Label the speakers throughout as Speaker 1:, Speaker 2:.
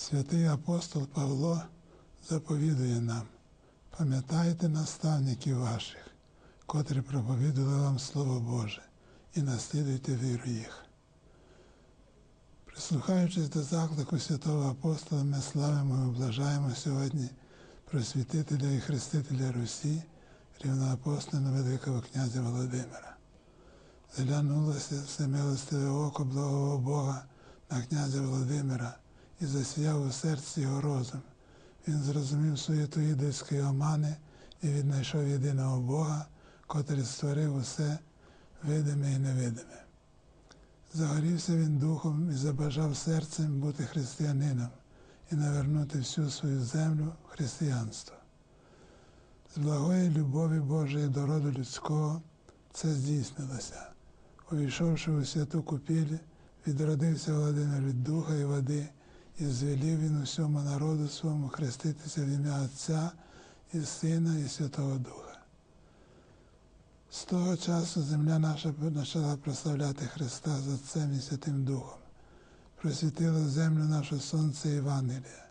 Speaker 1: Святий апостол Павло заповідує нам, пам'ятайте наставників ваших, котрі проповідували вам Слово Боже, і наслідуйте віру їх. Прислухаючись до заклику святого апостола, ми славимо і облажаємо сьогодні просвітителя і хрестителя Русі, рівноапостольного Великого князя Володимира. Зглянулося всемилостиве око благого Бога на князя Володимира і засіяв у серці його розум. Він зрозумів суєту ідольської омани і віднайшов єдиного Бога, котрий створив усе видиме і невидиме. Загорівся він духом і забажав серцем бути християнином і навернути всю свою землю в християнство. З благої любові Божої до роду людського це здійснилося. Увійшовши у святу купіль, відродився Володимир від духа і води, і звелів він усьому народу своєму хреститися в ім'я Отця і Сина, і Святого Духа. З того часу земля наша почала прославляти Христа з Отцем і Святим Духом. Просвітило землю нашу сонце Євангелія.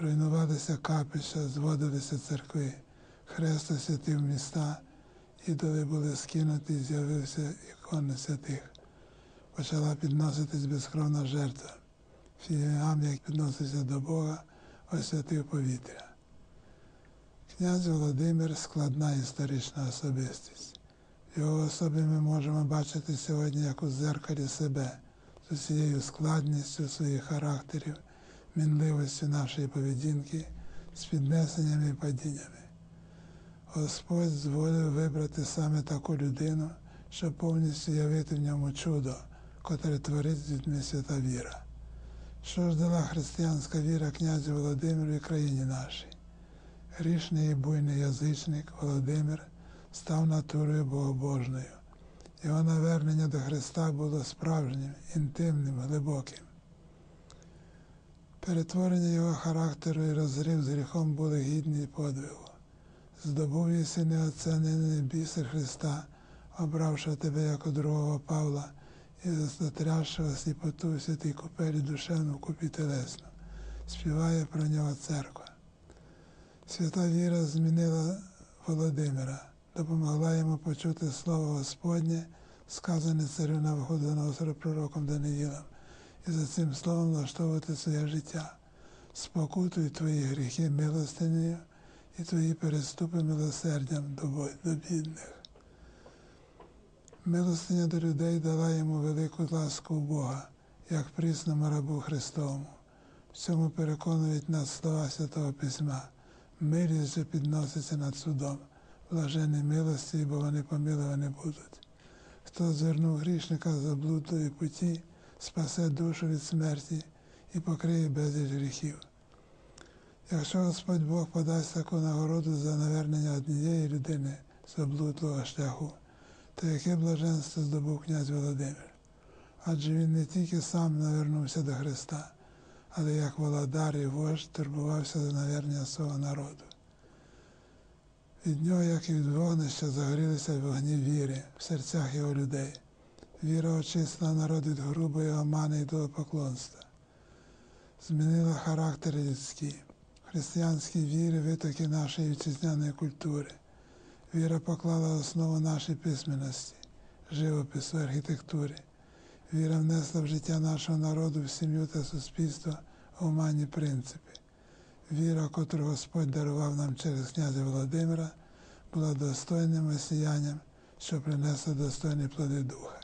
Speaker 1: Руйнувалися капища, зводилися церкви, хрест освятив міста, ідоли були скинуті, з'явився ікони святих. Почала підноситись безкровна жертва. Філіам, як підносився до Бога, освятив повітря. Князь Володимир складна історична особистість. В його особі ми можемо бачити сьогодні як у зеркалі себе з усією складністю своїх характерів, мінливістю нашої поведінки, з піднесеннями і падіннями. Господь зволив вибрати саме таку людину, щоб повністю явити в ньому чудо, котре творить з людьми свята віра. Що ж дала християнська віра князю Володимиру і країні нашій? Грішний і буйний язичник Володимир став натурою богобожною. Його навернення до Христа було справжнім, інтимним, глибоким. Перетворення його характеру і розрив з гріхом були гідні подвигу. Здобув єси неоцінений бісер Христа, обравши тебе як у другого Павла і затрясшого сліпоту в святій купелі душевну купі телесну. Співає про нього церква. Свята віра змінила Володимира, допомогла йому почути слово Господнє, сказане царю Навуходоносору пророком Даниїлом, і за цим словом влаштовувати своє життя. Спокутуй твої гріхи милостинею і твої переступи милосердям до бідних. Милостиня до людей дала йому велику ласку Бога, як прісному рабу Христовому. В цьому переконують нас слова Святого Письма. Милість же підноситься над судом, блажені милості, бо вони помилувані будуть. Хто звернув грішника за блудної путі, спасе душу від смерті і покриє безліч гріхів. Якщо Господь Бог подасть таку нагороду за навернення однієї людини з облудлого шляху, то яке блаженство здобув князь Володимир? Адже він не тільки сам навернувся до Христа, але як володар і вождь турбувався за навернення свого народу. Від нього, як і від вогнища, загорілися вогні віри в серцях його людей. Віра очистила народ від грубої омани і поклонства, змінила характер людський, християнські віри, витоки нашої вітчизняної культури. Віра поклала основу нашої письменності, живопису, архітектури. Віра внесла в життя нашого народу в сім'ю та суспільство гуманні принципи. Віра, котру Господь дарував нам через князя Володимира, була достойним осіянням, що принесло достойні плоди духа.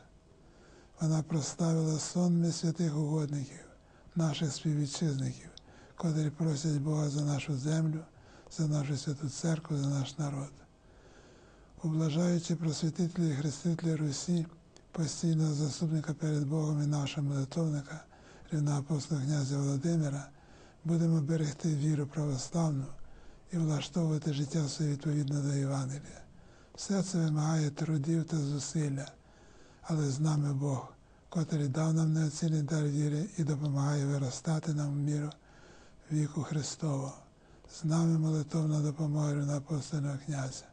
Speaker 1: Вона проставила сонми святих угодників, наших співвітчизників, котрі просять Бога за нашу землю, за нашу святу церкву, за наш народ. Ублажаючи просвітителі і хрестителі Русі, постійного заступника перед Богом і нашого молитовника, рівноапостола князя Володимира, будемо берегти віру православну і влаштовувати життя своє відповідно до Євангелія. Все це вимагає трудів та зусилля, але з нами Бог, котрий дав нам неоцінний дар віри і допомагає виростати нам в міру віку Христового. З нами молитовна допомога рівноапостольного князя.